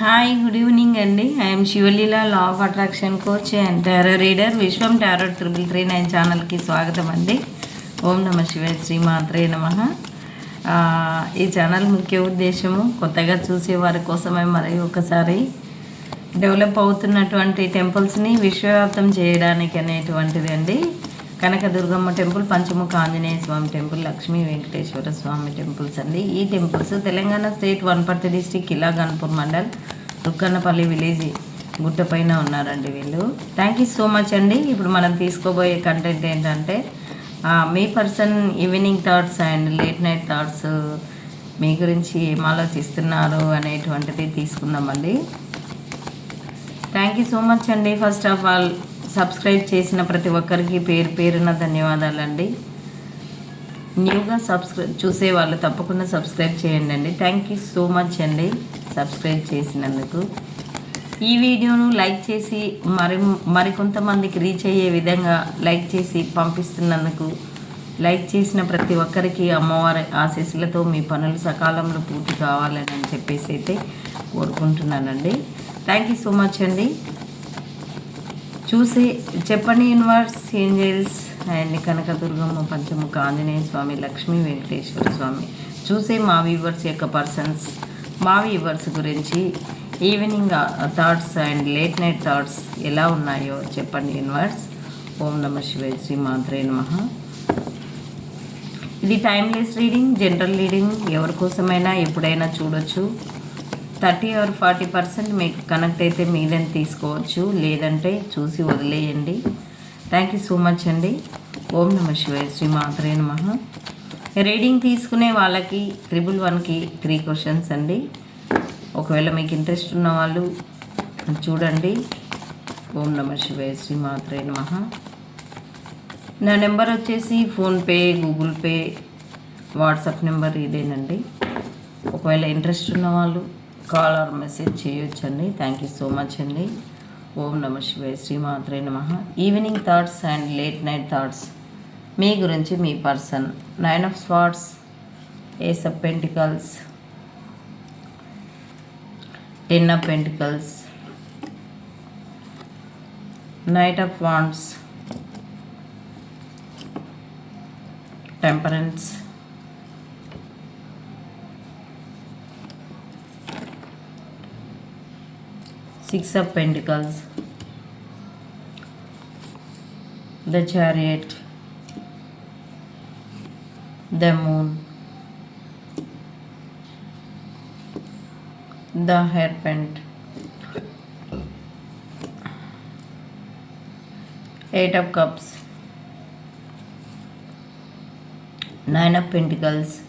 Hi good evening అండి. I'm Sivaleela law of attraction coach and tarot reader Vishwam tarot triple three nine ఛానల్కి స్వాగతం అండి. ఓం నమ శివాయ శ్రీమాత్రే నమ. ఈ ఛానల్ ముఖ్య ఉద్దేశము కొత్తగా చూసే వారి కోసమే మరి ఒకసారి డెవలప్ అవుతున్నటువంటి టెంపుల్స్ని విశ్వవ్యాప్తం చేయడానికి అనేటువంటిది అండి. Kanakadurgamma temple Panchamukha Anjaneya Swamy temple Lakshmi Venkateswara Swamy temples అండి. ఈ temples Telangana state Wanaparthy district Killa Ghanpur mandal Dukkannapalli village గుట్టపైన ఉన్నారండి వీళ్ళు. థ్యాంక్ యూ సో మచ్ అండి. ఇప్పుడు మనం తీసుకోబోయే కంటెంట్ ఏంటంటే మీ person evening thoughts and late night thoughts మీ గురించి ఏం ఆలోచిస్తున్నారు అనేటువంటిది తీసుకుందామండి. థ్యాంక్ యూ సో మచ్ అండి. ఫస్ట్ ఆఫ్ ఆల్ సబ్స్క్రైబ్ చేసిన ప్రతి ఒక్కరికి పేరు పేరున ధన్యవాదాలండి. న్యూగా సబ్స్క్రైబ్ చూసే వాళ్ళు తప్పకుండా సబ్స్క్రైబ్ చేయండి అండి థ్యాంక్ యూ సో మచ్ అండి సబ్స్క్రైబ్ చేసినందుకు. ఈ వీడియోను లైక్ చేసి మరి మరికొంతమందికి రీచ్ అయ్యే విధంగా లైక్ చేసి పంపిస్తున్నందుకు లైక్ చేసిన ప్రతి ఒక్కరికి అమ్మవారి ఆశీస్సులతో మీ పనులు సకాలంలో పూర్తి కావాలని అని చెప్పేసి అయితే కోరుకుంటున్నానండి. థ్యాంక్ యూ సో మచ్ అండి. చూసి చెప్పండి universe angels and Kanakadurgamma Panchamukha Anjaneya Swamy Lakshmi Venkateshwara Swamy. చూసే మా వ్యూవర్స్ యొక్క పర్సన్స్ మా వ్యూవర్స్ గురించి evening thoughts and late night thoughts ఎలా ఉన్నాయో చెప్పండి యూనివర్స్ ఓం నమ శివాయ శ్రీ మాత్రే నమ. ఇది టైమ్లెస్ రీడింగ్ జనరల్ రీడింగ్ ఎవరి కోసమైనా ఎప్పుడైనా చూడొచ్చు. థర్టీ ఆర్ ఫార్టీ పర్సెంట్ మీకు కనెక్ట్ అయితే మీదని తీసుకోవచ్చు లేదంటే చూసి వదిలేయండి. థ్యాంక్ యూ సో మచ్ అండి. ఓం నమ శివాయ శ్రీ మాత్రే నమ. రీడింగ్ తీసుకునే వాళ్ళకి త్రిబుల్ వన్కి త్రీ క్వశ్చన్స్ అండి. ఒకవేళ మీకు ఇంట్రెస్ట్ ఉన్న వాళ్ళు చూడండి. ఓం నమ శివాయ శ్రీ మాత్రే నమ. నా నెంబర్ వచ్చేసి PhonePe Google Pay WhatsApp number ఇదేనండి. ఒకవేళ ఇంట్రెస్ట్ ఉన్న వాళ్ళు కాల్ ఆర్ మెసేజ్ చేయొచ్చండి థ్యాంక్ యూ సో మచ్ అండి. ఓం నమ శివాయ శ్రీమాత్రే నమ. Evening thoughts and late night thoughts మీ గురించి మీ person. Nine of swords ace of pentacles ten of pentacles knight of wands temperance Six of Pentacles, the Chariot, the Moon, the Serpent, Eight of Cups, Nine of Pentacles,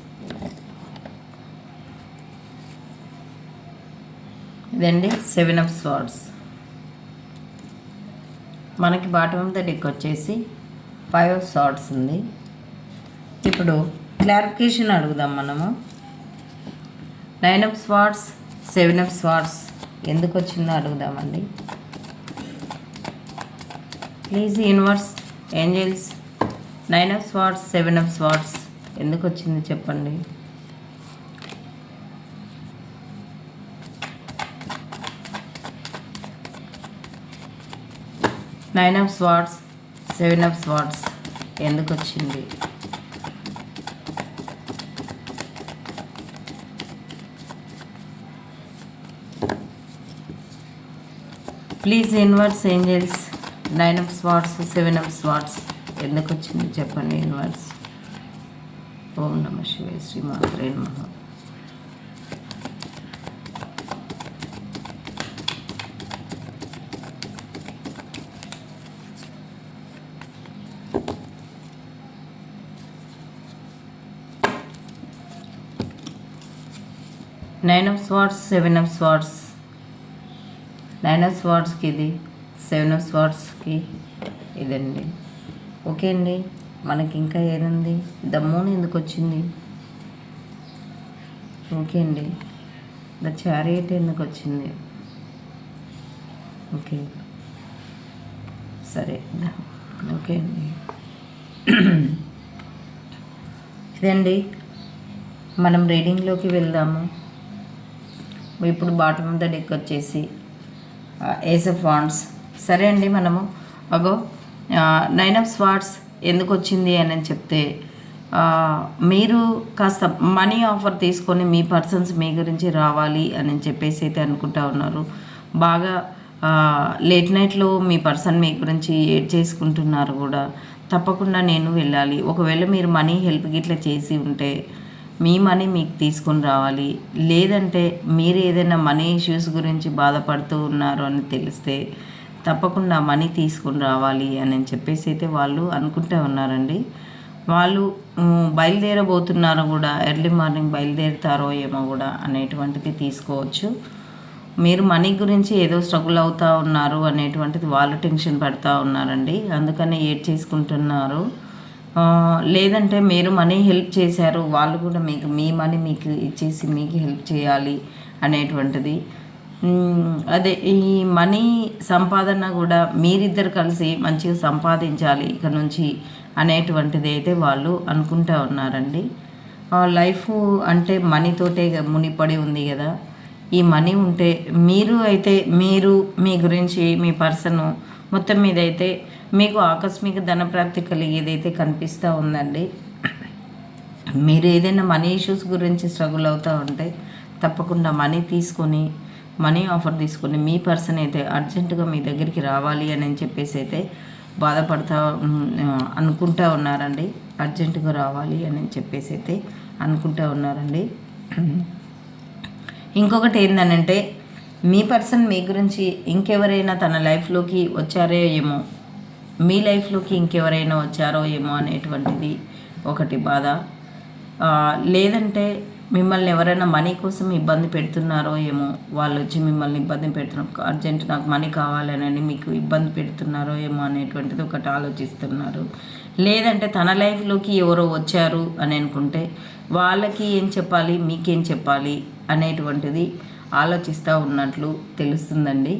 ఇదండి seven of swords. మనకి bottom of the deck వచ్చేసి five of swords ఉంది. ఇప్పుడు clarification అడుగుదాం మనము. Nine of swords seven of swords ఎందుకు వచ్చిందో అడుగుదామండి. Please universe angels nine of swords seven of swords ఎందుకు వచ్చింది చెప్పండి. Nine of swords seven of swords ఎందుకు వచ్చింది please universe angels nine of swords seven of swords ఎందుకు వచ్చింది చెప్పండి ఇన్వర్స్ ఓం నమ శివాయ శ్రీ మాత్రే నమ. Nine of swords seven of swords nine of స్వార్డ్స్కి ఇది సెవెన్ ఆఫ్ స్వార్డ్స్కి ఇదండి. ఓకే అండి మనకి ఇంకా ఏదండి ద మూన్ ఎందుకు వచ్చింది? ఓకే అండి ద చారియట్ ఎందుకు వచ్చింది? ఓకే సరే ద- ఓకే అండి. ఇదండి మనం రీడింగ్లోకి వెళ్దాము. ఇప్పుడు బాటమ్ ఆఫ్ ద డెక్ వచ్చేసి ఏస్ ఆఫ్ వాండ్స్ సరే అండి మనము అగో నైన్ ఆఫ్ స్వాట్స్ ఎందుకు వచ్చింది అని చెప్తే మీరు కాస్త మనీ ఆఫర్ తీసుకొని మీ పర్సన్స్ మీ గురించి రావాలి అని చెప్పేసి అయితే అనుకుంటా ఉన్నారు. బాగా లేట్ నైట్లో మీ పర్సన్ మీ గురించి ఏడ్ చేసుకుంటున్నారు కూడా. తప్పకుండా నేను వెళ్ళాలి. ఒకవేళ మీరు మనీ హెల్ప్ గిట్లా చేసి ఉంటే మీ మనీ మీకు తీసుకుని రావాలి. లేదంటే మీరు ఏదైనా మనీ ఇష్యూస్ గురించి బాధపడుతూ ఉన్నారు అని తెలిస్తే తప్పకుండా మనీ తీసుకుని రావాలి అని చెప్పేసి అయితే వాళ్ళు అనుకుంటూ ఉన్నారండి. వాళ్ళు బయలుదేరబోతున్నారో కూడా ఎర్లీ మార్నింగ్ బయలుదేరుతారో ఏమో కూడా అనేటువంటిది తీసుకోవచ్చు. మీరు మనీ గురించి ఏదో స్ట్రగుల్ అవుతూ ఉన్నారు అనేటువంటిది వాళ్ళు టెన్షన్ పడుతూ ఉన్నారండి. అందుకనే ఏడ్ చేసుకుంటున్నారు. లేదంటే మీరు మనీ హెల్ప్ చేశారు వాళ్ళు కూడా మీకు మీ మనీ మీకు ఇచ్చేసి మీకు హెల్ప్ చేయాలి అనేటువంటిది. అదే ఈ మనీ సంపాదన కూడా మీరిద్దరు కలిసి మంచిగా సంపాదించాలి ఇక నుంచి అనేటువంటిది అయితే వాళ్ళు అనుకుంటా ఉన్నారండి. లైఫ్ అంటే మనీతోటే మునిపడి ఉంది కదా. ఈ మనీ ఉంటే మీరు అయితే మీరు మీ గురించి మీ పర్సను మొత్తం మీద అయితే మీకు ఆకస్మిక ధనప్రాప్తి కలిగేదైతే కనిపిస్తూ ఉందండి మీరు ఏదైనా మనీ ఇష్యూస్ గురించి స్ట్రగుల్ అవుతూ ఉంటే తప్పకుండా మనీ తీసుకొని మనీ ఆఫర్ తీసుకొని మీ పర్సన్ అయితే అర్జెంటుగా మీ దగ్గరికి రావాలి అని చెప్పేసి అయితే బాధపడతా అనుకుంటా ఉన్నారండి. అర్జెంటుగా రావాలి అని చెప్పేసి అయితే అనుకుంటా ఉన్నారండి. ఇంకొకటి ఏంటనంటే మీ పర్సన్ మీ గురించి ఇంకెవరైనా తన లైఫ్లోకి వచ్చారే ఏమో మీ లైఫ్లోకి ఇంకెవరైనా వచ్చారో ఏమో అనేటువంటిది ఒకటి బాధ. లేదంటే మిమ్మల్ని ఎవరైనా మనీ కోసం ఇబ్బంది పెడుతున్నారో ఏమో వాళ్ళు వచ్చి మిమ్మల్ని ఇబ్బంది పెడుతున్నారు అర్జెంట్ నాకు మనీ కావాలని మీకు ఇబ్బంది పెడుతున్నారో ఏమో అనేటువంటిది ఒకటి ఆలోచిస్తున్నారు. లేదంటే తన లైఫ్లోకి ఎవరో వచ్చారు అని అనుకుంటే వాళ్ళకి ఏం చెప్పాలి మీకేం చెప్పాలి అనేటువంటిది ఆలోచిస్తూ ఉన్నట్లు తెలుస్తుందండి.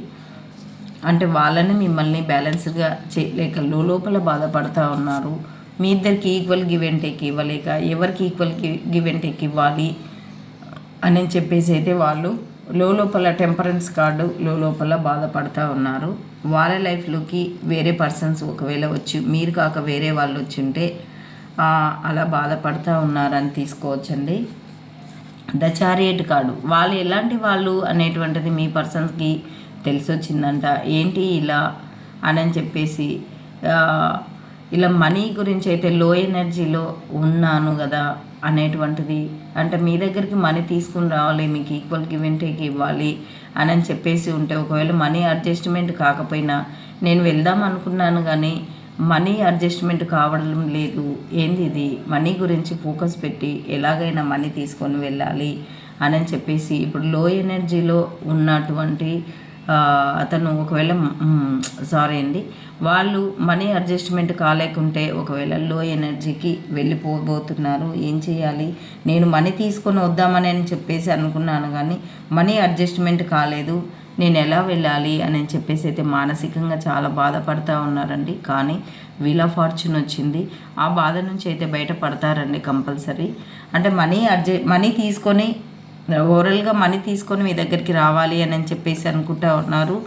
అంటే వాళ్ళని మిమ్మల్ని బ్యాలెన్స్గా చేయలేక లోపల బాధపడతా ఉన్నారు. మీ ఇద్దరికి ఈక్వల్ గివ్ అండ్ టేక్ ఇవ్వలేక ఎవరికి ఈక్వల్ గివ్ అండ్ టేక్ ఇవ్వాలి అని చెప్పేసి అయితే వాళ్ళు లోపల టెంపరెన్స్ కార్డు లోపల బాధపడతా ఉన్నారు. వాళ్ళ లైఫ్లోకి వేరే పర్సన్స్ ఒకవేళ వచ్చి మీరు కాక వేరే వాళ్ళు వచ్చి ఉంటే అలా బాధపడతా ఉన్నారని తీసుకోవచ్చండి. The chariot card. వాళ్ళు ఎలాంటి వాళ్ళు అనేటువంటిది మీ పర్సన్స్కి తెలిసొచ్చిందంట. ఏంటి ఇలా? అని చెప్పేసి ఇలా మనీ గురించి అయితే లో ఎనర్జీలో ఉన్నాను కదా అనేటువంటిది. అంటే మీ దగ్గరికి మనీ తీసుకుని రావాలి మీకు ఈక్వల్ గివ్ అండ్ టేక్ ఇవ్వాలి అని చెప్పేసి ఉంటే ఒకవేళ మనీ అడ్జస్ట్మెంట్ కాకపోయినా నేను వెళ్దాం అనుకున్నాను కానీ మనీ అడ్జస్ట్మెంట్ కావడం లేదు. ఏంది ఇది? మనీ గురించి ఫోకస్ పెట్టి ఎలాగైనా మనీ తీసుకొని వెళ్ళాలి అని చెప్పేసి ఇప్పుడు లో ఎనర్జీలో ఉన్నటువంటి అతను ఒకవేళ సారీ అండి వాళ్ళు మనీ అడ్జస్ట్మెంట్ కాలేకుంటే ఒకవేళ లో ఎనర్జీకి వెళ్ళిపోబోతున్నారు ఏం చేయాలి? నేను మనీ తీసుకొని వద్దామని అని చెప్పేసి అనుకున్నాను కానీ మనీ అడ్జస్ట్మెంట్ కాలేదు నేను ఎలా వెళ్ళాలి అని చెప్పేసి అయితే మానసికంగా చాలా బాధపడతా ఉన్నారండి. కానీ వీల్ ఆఫ్ ఫార్చ్యూన్ వచ్చింది. ఆ బాధ నుంచి అయితే బయటపడతారండి కంపల్సరీ. అంటే మనీ అడ్జ మనీ తీసుకొని ఓవరాల్గా మనీ తీసుకొని మీ దగ్గరికి రావాలి అని చెప్పేసి అనుకుంటా ఉన్నారు.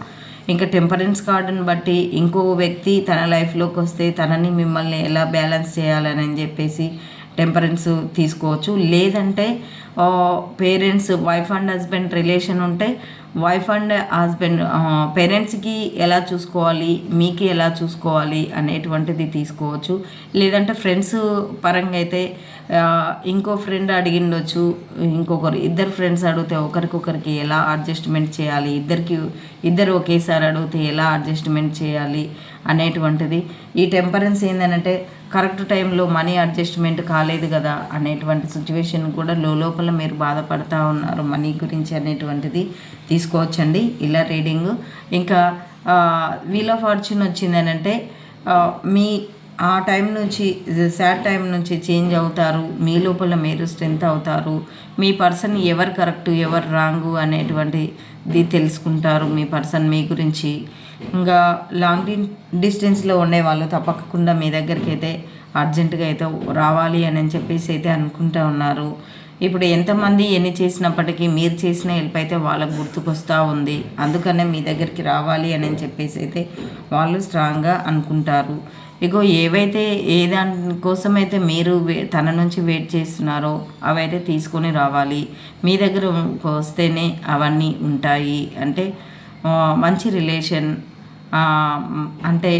ఇంకా టెంపరెన్స్ కార్డుని బట్టి ఇంకో వ్యక్తి తన లైఫ్లోకి వస్తే తనని మిమ్మల్ని ఎలా బ్యాలెన్స్ చేయాలని అని చెప్పేసి టెంపరెన్స్ తీసుకోవచ్చు. లేదంటే parents wife and husband relation ఉంటే వైఫ్ అండ్ హస్బెండ్ పేరెంట్స్కి ఎలా చూసుకోవాలి మీకు ఎలా చూసుకోవాలి అనేటువంటిది తీసుకోవచ్చు. లేదంటే ఫ్రెండ్స్ పరంగా అయితే ఇంకో ఫ్రెండ్ అడిగిండొచ్చు ఇంకొకరు ఇద్దరు ఫ్రెండ్స్ అడిగితే ఒకరికొకరికి ఎలా అడ్జస్ట్మెంట్ చేయాలి ఇద్దరికి ఇద్దరు ఒకేసారి అడిగితే ఎలా అడ్జస్ట్మెంట్ చేయాలి అనేటువంటిది. ఈ టెంపరెన్స్ ఏంటంటే కరెక్ట్ టైంలో మనీ అడ్జస్ట్మెంట్ కాలేదు కదా అనేటువంటి సిచ్యువేషన్ కూడా లోపల మీరు బాధపడతా ఉన్నారు మనీ గురించి అనేటువంటిది తీసుకోవచ్చండి. ఇలా రీడింగ్. ఇంకా వీల్ ఆఫ్ ఫార్చ్యూన్ వచ్చిందనంటే మీ ఆ టైం నుంచి సాడ్ టైం నుంచి చేంజ్ అవుతారు మీ లోపల మీరు స్ట్రెంత్ అవుతారు మీ పర్సన్ ఎవరు కరెక్ట్ ఎవరు రాంగు అనేటువంటిది తెలుసుకుంటారు మీ పర్సన్ మీ గురించి. ఇంకా లాంగ్ డిస్టెన్స్లో ఉండే వాళ్ళు తప్పకుండా మీ దగ్గరికి అయితే అర్జెంటుగా అయితే రావాలి అని చెప్పేసి అయితే అనుకుంటూ ఉన్నారు. ఇప్పుడు ఎంతమంది ఎన్ని చేసినప్పటికీ మీరు చేసిన హెల్ప్ అయితే వాళ్ళకు గుర్తుకొస్తూ ఉంది. అందుకనే మీ దగ్గరికి రావాలి అని చెప్పేసి అయితే వాళ్ళు స్ట్రాంగ్గా అనుకుంటారు. ఇగో ఏవైతే ఏ దానికోసం అయితే మీరు తన నుంచి వెయిట్ చేస్తున్నారో అవైతే తీసుకొని రావాలి. మీ దగ్గర వస్తేనే అవన్నీ ఉంటాయి. అంటే మంచి రిలేషన్ అంటే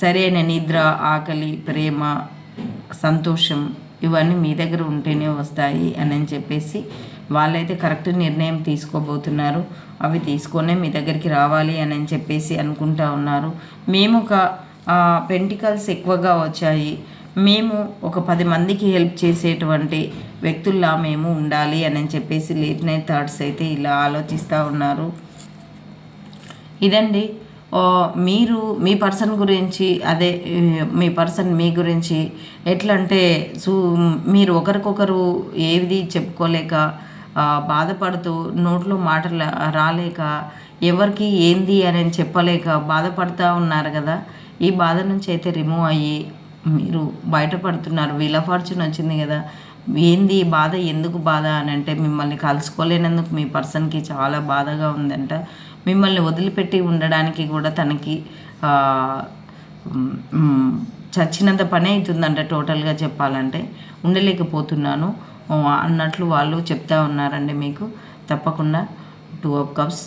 సరైన నిద్ర ఆకలి ప్రేమ సంతోషం ఇవన్నీ మీ దగ్గర ఉంటేనే వస్తాయి అని చెప్పేసి వాళ్ళైతే కరెక్ట్ నిర్ణయం తీసుకోబోతున్నారు. అవి తీసుకొనే మీ దగ్గరికి రావాలి అని చెప్పేసి అనుకుంటా ఉన్నారు. మేము ఒక పెంటికల్స్ ఎక్కువగా వచ్చాయి. మేము ఒక పది మందికి హెల్ప్ చేసేటువంటి వ్యక్తుల్లా మేము ఉండాలి అని చెప్పేసి లేట్ నైట్ థాట్స్ అయితే ఇలా ఆలోచిస్తూ ఉన్నారు. ఇదండి. మీరు మీ పర్సన్ గురించి అదే మీ పర్సన్ మీ గురించి ఎట్లా అంటే సూ మీరు ఒకరికొకరు ఏది చెప్పుకోలేక బాధపడుతూ నోట్లో మాటలు రాలేక ఎవరికి ఏంది అని చెప్పలేక బాధపడుతూ ఉన్నారు కదా. ఈ బాధ నుంచి అయితే రిమూవ్ అయ్యి మీరు బయటపడుతున్నారు. వీళ్ళ ఫార్చ్యూన్ వచ్చింది కదా. ఏంది బాధ? ఎందుకు బాధ అని అంటే మిమ్మల్ని కలుసుకోలేనందుకు మీ పర్సన్కి చాలా బాధగా ఉందంట. మిమ్మల్ని వదిలిపెట్టి ఉండడానికి కూడా తనకి చచ్చినంత పని అవుతుందంట టోటల్గా చెప్పాలంటే. ఉండలేకపోతున్నాను. అన్నట్లు వాళ్ళు చెప్తా ఉన్నారండి మీకు. తప్పకుండా టూ ఆఫ్ కప్స్.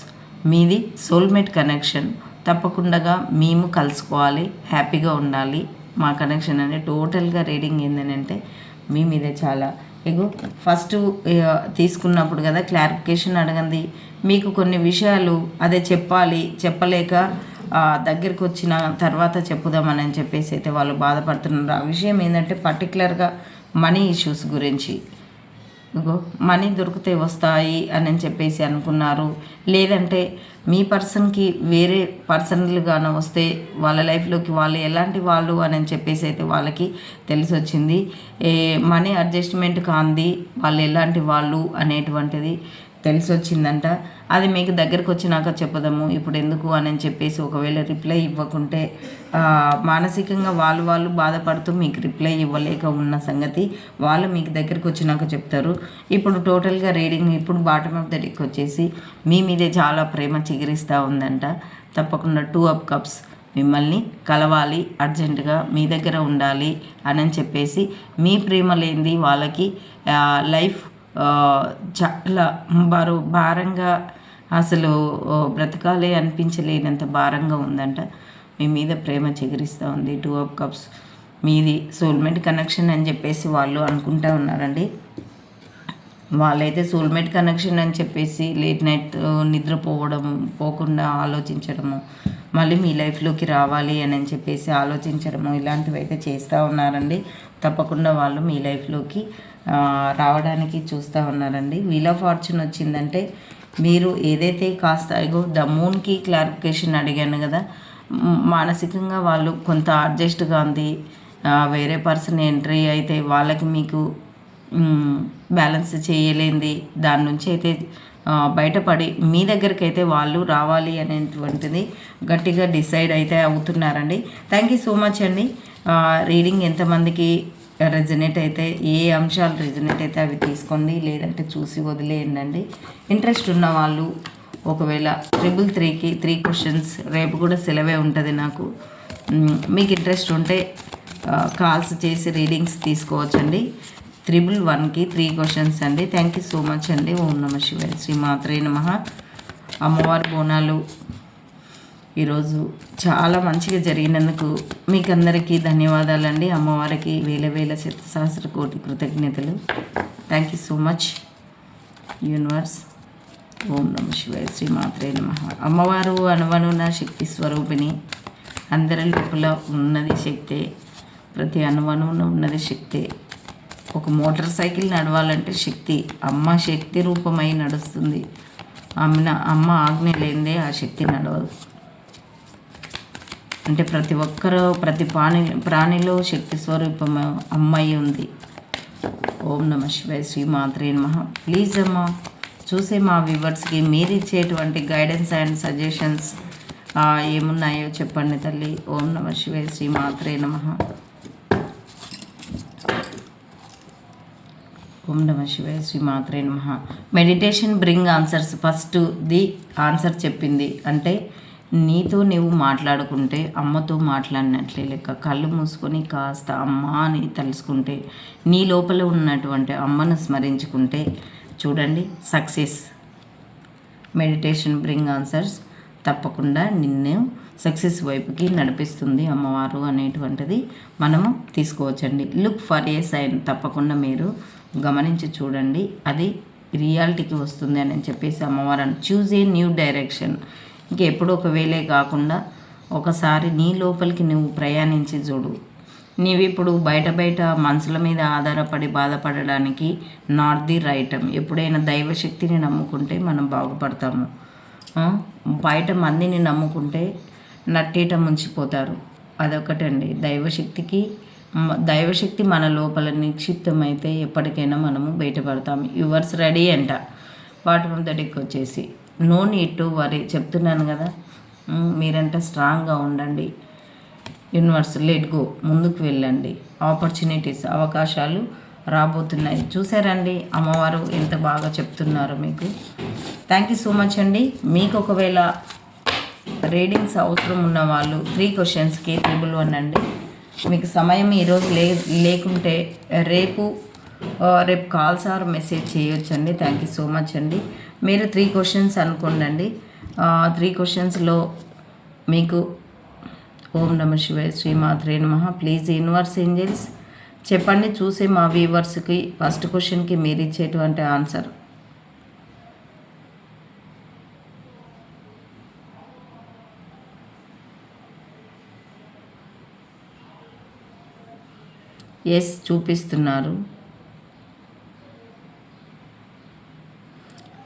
మీది సోల్మేట్ కనెక్షన్. తప్పకుండా మేము కలుసుకోవాలి హ్యాపీగా ఉండాలి. మా కనెక్షన్ అనేది టోటల్గా రీడింగ్ ఏంటంటే మీ మీదే చాలా ఇగో ఫస్ట్ తీసుకున్నప్పుడు కదా క్లారిఫికేషన్ అడగండి మీకు కొన్ని విషయాలు అదే చెప్పాలి చెప్పలేక దగ్గరికి వచ్చిన తర్వాత చెప్పుదామని చెప్పేసి అయితే వాళ్ళు బాధపడుతున్నారు. ఆ విషయం ఏంటంటే పర్టికులర్గా మనీ ఇష్యూస్ గురించి. మనీ దొరికితే వస్తాయి అని చెప్పేసి అనుకున్నారు. లేదంటే మీ పర్సన్కి వేరే పర్సన్లుగాను వస్తే వాళ్ళ లైఫ్లోకి వాళ్ళు ఎలాంటి వాళ్ళు అని చెప్పేసి అయితే వాళ్ళకి తెలిసి వచ్చింది మనీ అడ్జస్ట్మెంట్ కాంది వాళ్ళు ఎలాంటి వాళ్ళు అనేటువంటిది. తెలిసి వచ్చిందంట అది మీకు దగ్గరకు వచ్చినాక చెప్పదాము ఇప్పుడు ఎందుకు అని చెప్పేసి ఒకవేళ రిప్లై ఇవ్వకుంటే మానసికంగా వాళ్ళు వాళ్ళు బాధపడుతూ మీకు రిప్లై ఇవ్వలేక ఉన్న సంగతి వాళ్ళు మీకు దగ్గరకు వచ్చినాక చెప్తారు. ఇప్పుడు టోటల్గా రీడింగ్ ఇప్పుడు బాటమ్ ఆఫ్ ద డెక్ వచ్చేసి మీ మీదే చాలా ప్రేమ చిగురిస్తూ ఉందంట. తప్పకుండా టూ అప్ కప్స్. మిమ్మల్ని కలవాలి అర్జెంటుగా మీ దగ్గర ఉండాలి అని చెప్పేసి మీ ప్రేమ లేనిది వాళ్ళకి లైఫ్ చాలా బరువు భారంగా అసలు బ్రతకాలే అనిపించలేనంత భారంగా ఉందంట. మీ మీద ప్రేమ చిగురిస్తూ ఉంది టూ ఆఫ్ కప్స్. మీది సోల్మేట్ కనెక్షన్ అని చెప్పేసి వాళ్ళు అనుకుంటా ఉన్నారండి. వాళ్ళైతే సోల్మేట్ కనెక్షన్ అని చెప్పేసి లేట్ నైట్ నిద్రపోవడం పోకుండా ఆలోచించడము మళ్ళీ మీ లైఫ్లోకి రావాలి అని చెప్పేసి ఆలోచించడము ఇలాంటివి అయితే చేస్తూ ఉన్నారండి. తప్పకుండా వాళ్ళు మీ లైఫ్లోకి రావడానికి చూస్తూ ఉన్నారండి. వీల్ ఆఫ్ ఫార్చ్యూన్ వచ్చిందంటే మీరు ఏదైతే కాస్త ఇగో ద మూన్కి క్లారిఫికేషన్ అడిగాను కదా మానసికంగా వాళ్ళు కొంత అడ్జస్ట్గా ఉంది. వేరే పర్సన్ ఎంట్రీ అయితే వాళ్ళకి మీకు బ్యాలెన్స్ చేయలేంది. దాని నుంచి అయితే బయటపడి మీ దగ్గరికి అయితే వాళ్ళు రావాలి అనేటువంటిది గట్టిగా డిసైడ్ అయితే అవుతున్నారండి. థ్యాంక్ యూ సో మచ్ అండి. రీడింగ్ ఎంతమందికి రెజనేట్ అయితే ఏ అంశాలు రెజనేట్ అయితే అవి తీసుకోండి లేదంటే చూసి వదిలేయండి ఇంట్రెస్ట్ ఉన్న వాళ్ళు ఒకవేళ ట్రిపుల్ త్రీకి త్రీ క్వశ్చన్స్ రేపు కూడా సెలవే ఉంటుంది నాకు. మీకు ఇంట్రెస్ట్ ఉంటే కాల్స్ చేసి రీడింగ్స్ తీసుకోవచ్చండి. త్రిబుల్ వన్కి త్రీ క్వశ్చన్స్ అండి. థ్యాంక్ యూ సో మచ్ అండి. ఓం నమ శివాయ. శ్రీ మాత్రే నమ. అమ్మవారి బోనాలు ఈరోజు చాలా మంచిగా జరిగినందుకు మీకు అందరికీ ధన్యవాదాలండి. అమ్మవారికి వేల వేల సహస్ర కోటి కృతజ్ఞతలు. Thank you so much universe ఓం నమ శివాయ శ్రీ మాత్రే నమ. అమ్మవారు అనువనున్న శక్తి స్వరూపిణి. అందరి లోపల ఉన్నది శక్తే. ప్రతి అనువనున ఉన్నది శక్తే. ఒక మోటార్ సైకిల్ నడవాలంటే శక్తి. అమ్మ శక్తి రూపమై నడుస్తుంది. ఆమె అమ్మ ఆజ్ఞ లేనిదే ఆ శక్తి నడవదు. అంటే ప్రతి ఒక్కరూ ప్రతి ప్రాణి ప్రాణిలో శక్తి స్వరూపం అమ్మాయి ఉంది. ఓం నమ శివాయ శ్రీ మాత్రే నమ. ప్లీజ్ అమ్మ చూసే మా వ్యూవర్స్కి మీరు ఇచ్చేటువంటి గైడెన్స్ అండ్ సజెషన్స్ ఏమున్నాయో చెప్పండి తల్లి. ఓం నమ శివాయ శ్రీ మాత్రే నమ. ఓం నమ శివాయ శ్రీ మాత్రే నమ. Meditation bring answers first the answer చెప్పింది. అంటే నీతో నువ్వు మాట్లాడుకుంటే అమ్మతో మాట్లాడినట్లే లెక్క కళ్ళు మూసుకొని కాస్త అమ్మ అని తలుసుకుంటే నీ లోపల ఉన్నటువంటి అమ్మను స్మరించుకుంటే చూడండి సక్సెస్. Meditation bring answers. తప్పకుండా నిన్ను సక్సెస్ వైపుకి నడిపిస్తుంది అమ్మవారు అనేటువంటిది మనము తీసుకోవచ్చండి. లుక్ ఫర్ ఏ సైన్ తప్పకుండా మీరు గమనించి చూడండి. అది రియాలిటీకి వస్తుంది అని చెప్పేసి అమ్మవారు చూజ్ ఏ న్యూ డైరెక్షన్. ఇంకెప్పుడు ఒకవేళే కాకుండా ఒకసారి నీ లోపలికి నువ్వు ప్రయాణించి చూడు. నీవు ఇప్పుడు బయట బయట మనుషుల మీద ఆధారపడి బాధపడడానికి నాట్ ది రైటం ఎప్పుడైనా దైవశక్తిని నమ్ముకుంటే మనం బాగుపడతాము. బయట మందిని నమ్ముకుంటే నట్టేట ముంచిపోతారు. అదొకటండి దైవశక్తికి దైవశక్తి మన లోపల నిక్షిప్తమైతే ఎప్పటికైనా మనము బయటపడతాము. యువర్స్ రెడీ అంట. వాటర్ ఫ్రమ్ ద డెక్ వచ్చేసి. నో నీడ్ టు వరీ చెప్తున్నాను కదా. మీరంటే స్ట్రాంగ్గా ఉండండి. యూనివర్స్ లెట్ గో ముందుకు వెళ్ళండి. ఆపర్చునిటీస్ అవకాశాలు రాబోతున్నాయి. చూసారండి అమ్మవారు ఎంత బాగా చెప్తున్నారు మీకు. థ్యాంక్ యూ సో మచ్ అండి. మీకు ఒకవేళ రీడింగ్స్ అవసరం ఉన్న వాళ్ళు త్రీ క్వశ్చన్స్కి త్రిబుల్ వన్ అండి. మీకు సమయం ఈరోజు లే లేకుంటే రేపు రేపు కాల్స్ ఆర్ మెసేజ్ చేయొచ్చండి. థ్యాంక్ యూ సో మచ్ అండి. మీరు త్రీ క్వశ్చన్స్ అనుకోండి త్రీ క్వశ్చన్స్లో మీకు ఓం నమ శివాయ శ్రీమాత్రే నమ. ప్లీజ్ యూనివర్స్ ఏంజల్స్ చెప్పండి చూసే మా వ్యూవర్స్కి ఫస్ట్ క్వశ్చన్కి మీరు ఇచ్చేటువంటి ఆన్సర్ ఎస్ చూపిస్తున్నారు.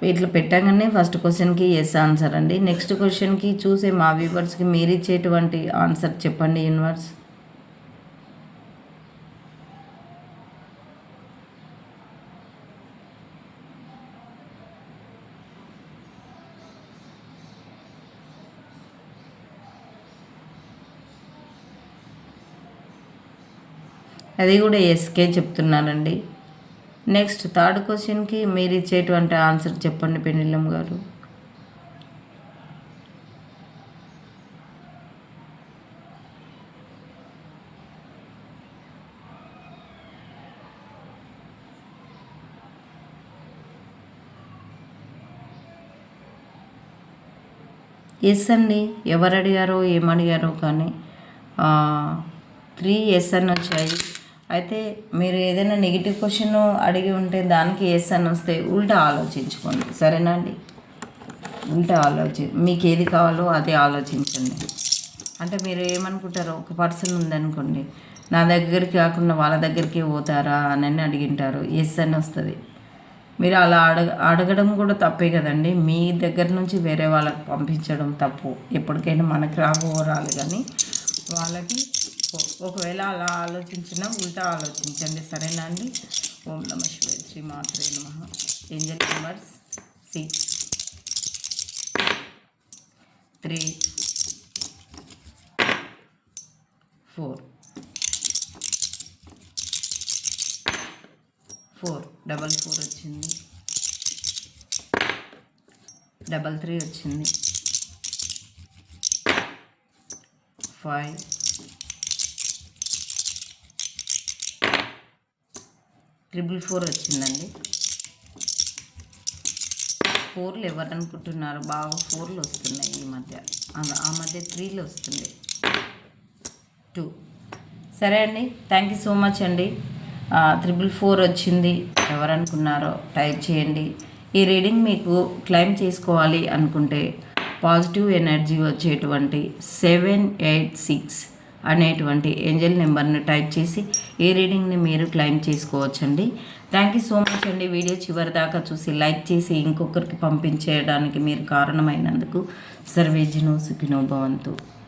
వీటిలో పెట్టగానే ఫస్ట్ క్వశ్చన్కి ఎస్ ఆన్సర్ అండి. నెక్స్ట్ క్వశ్చన్కి చూసే మా వ్యూవర్స్కి మీరు ఇచ్చేటువంటి ఆన్సర్ చెప్పండి యూనివర్స్ అది కూడా ఎస్కే చెప్తున్నారండి నెక్స్ట్ థర్డ్ క్వశ్చన్కి మీరు ఇచ్చేటువంటి ఆన్సర్ చెప్పండి పెనిల్లం గారు. ఎస్ అండి. ఎవరు అడిగారో ఏమడిగారో కానీ త్రీ ఎస్ అని వచ్చాయి. అయితే మీరు ఏదైనా నెగిటివ్ క్వశ్చన్ అడిగి ఉంటే దానికి ఎస్ అని వస్తే ఉల్టా ఆలోచించుకోండి. సరేనా అండి? ఉల్టా ఆలోచి మీకు ఏది కావాలో అదే ఆలోచించండి. అంటే మీరు ఏమనుకుంటారు ఒక పర్సన్ ఉందనుకోండి నా దగ్గరికి కాకుండా వాళ్ళ దగ్గరికి పోతారా అని అడిగింటారు ఎస్ అని వస్తుంది. మీరు అలా అడగ అడగడం కూడా తప్పే కదండి. మీ దగ్గర నుంచి వేరే వాళ్ళకి పంపించడం తప్పు. ఎప్పటికైనా మనకి రాబోరాలి కానీ వాళ్ళకి ఒకవేళ అలా ఆలోచించినా ఉల్టా ఆలోచించండి. సరేనా అండి? ఓం నమ శివ శ్రీ మాత్రే నమ. Angel numbers? Six three. Four. Four. Double four వచ్చింది. డబల్ త్రీ వచ్చింది. ఫైవ్. ట్రిపుల్ ఫోర్ వచ్చిందండి. ఫోర్లు ఎవరు అనుకుంటున్నారు బాగా ఫోర్లు వస్తున్నాయి ఈ మధ్య. ఆ- మధ్య త్రీలు వస్తుంది. టూ. సరే అండి. థ్యాంక్ యూ సో మచ్ అండి. త్రిబుల్ ఫోర్ వచ్చింది. ఎవరనుకున్నారో టైప్ చేయండి. ఈ రీడింగ్ మీకు క్లైమ్ చేసుకోవాలి అనుకుంటే పాజిటివ్ ఎనర్జీ వచ్చేటువంటి సెవెన్ ఎయిట్ సిక్స్ అనేటువంటి ఏంజల్ నెంబర్ని టైప్ చేసి ఈ రీడింగ్ని మీరు క్లైమ్ చేసుకోవచ్చండి. థ్యాంక్ యూ సో మచ్ అండి. వీడియో చివరి దాకా చూసి లైక్ చేసి ఇంకొకరికి పంపించేయడానికి మీరు కారణమైనందుకు సర్వేజనో సుఖినో భవంతు.